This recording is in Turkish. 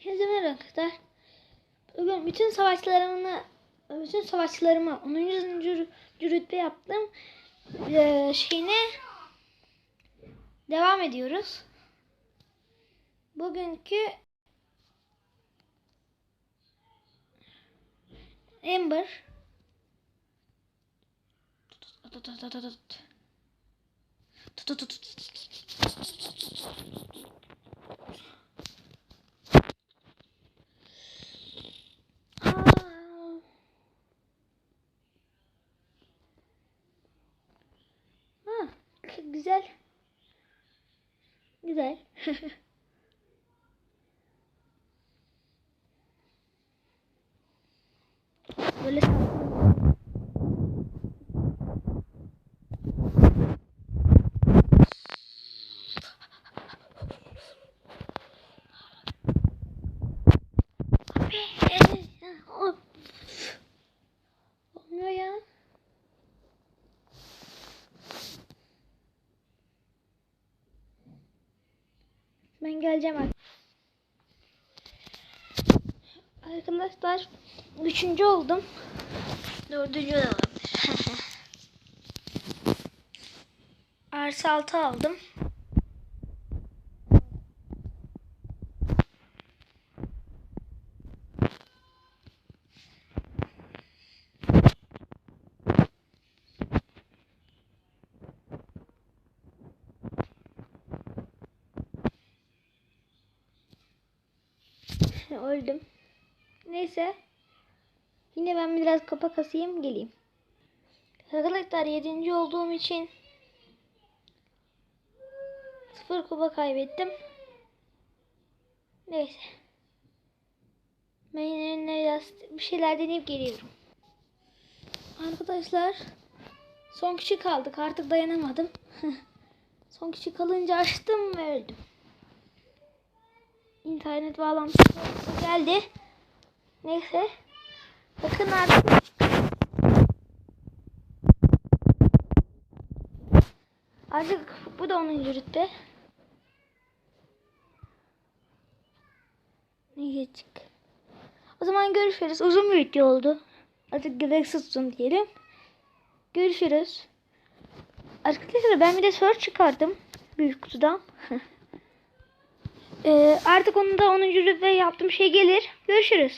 Herkese merhaba arkadaşlar. Bugün bütün savaşlarımı bütün savaşlarımı 10. Cür- rütbe yaptım. Ee, şeyine devam ediyoruz. Bugünkü Ember Tut, tut, tut, tut, tut. Tut, tut, tut, tut. Güzel. Güzel. Böyle Olmuyor Ben geleceğim artık. Arkadaşlar üçüncü oldum. Dördüncü de olabilir. Artı altı aldım. Öldüm. Neyse. Yine ben biraz kafa kasayım geleyim. Arkadaşlar 7. olduğum için sıfır kupa kaybettim. Neyse. Ben yine biraz bir şeyler deneyip geliyorum. Arkadaşlar son kişi kaldık. Artık dayanamadım. son kişi kalınca açtım ve öldüm. İnternet bağlantısı geldi. Neyse. Bakın artık. Artık bu da onun rütbe. Neyse çık. O zaman görüşürüz. Uzun bir video oldu. Artık gereksiz uzun diyelim. Görüşürüz. Arkadaşlar ben bir de search çıkardım. Büyük kutudan. Ee, artık onu da 10. rütbe yaptığım şey gelir. Görüşürüz.